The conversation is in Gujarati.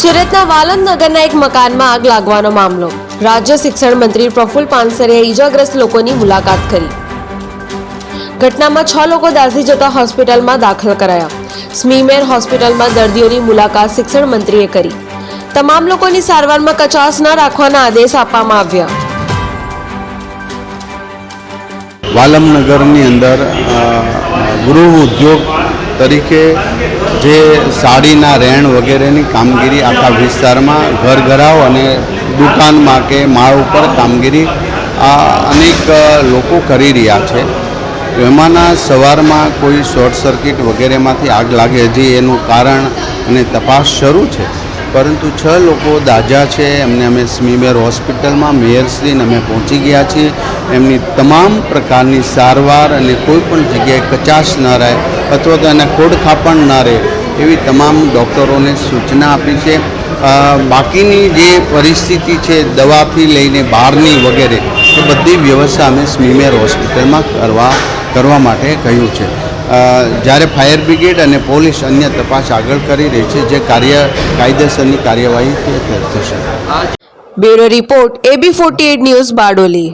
સુરતના વાલંદ નગરના એક મકાનમાં આગ લાગવાનો મામલો. રાજ્ય શિક્ષણ મંત્રી પ્રફુલ પાનસરેએ ઈજાગ્રસ્ત લોકોની મુલાકાત કરી. ઘટનામાં છ લોકો દાઝી જતા હોસ્પિટલમાં દાખલ કરાયા. સ્મીમેર હોસ્પિટલમાં દર્દીઓની મુલાકાત શિક્ષણ મંત્રીએ કરી. તમામ લોકોની સારવારમાં કચાસ ન રાખવાના આદેશ આપવામાં આવ્યા. વાલમનગરની અંદર ગૃહ ઉદ્યોગ તરીકે જે સાડીના રેણ વગેરેની કામગીરી આખા વિસ્તારમાં ઘરઘરાઓ અને દુકાનમાં કે માળ ઉપર કામગીરી આ અનેક લોકો કરી રહ્યા છે. એમાંના સવારમાં કોઈ શોર્ટ સર્કિટ વગેરેમાંથી આગ લાગે હજી એનું કારણ અને તપાસ શરૂ છે. પરંતુ છ લોકો દાજા છે, એમને અમે સ્મીમેર હોસ્પિટલમાં મેયરશ્રીને અમે પહોંચી ગયા છીએ. એમની તમામ પ્રકારની સારવાર અને કોઈ પણ જગ્યાએ કચાશ ન રહે અથવા તો એને ખોડખાપણ ન રહે એવી તમામ ડૉક્ટરોને સૂચના આપી છે. બાકીની જે પરિસ્થિતિ છે, દવાથી લઈને બહારની વગેરે, એ બધી વ્યવસ્થા અમે સ્મીમેર હોસ્પિટલમાં કરવા કરવા માટે કહ્યું છે. જ્યારે ફાયર બ્રિગેડ અને પોલીસ અન્ય તપાસ આગળ કરી રહી છે, જે કાર્ય, કાયદેસરની કાર્યવાહી થશે. Bureau report, AB forty news Bardoli.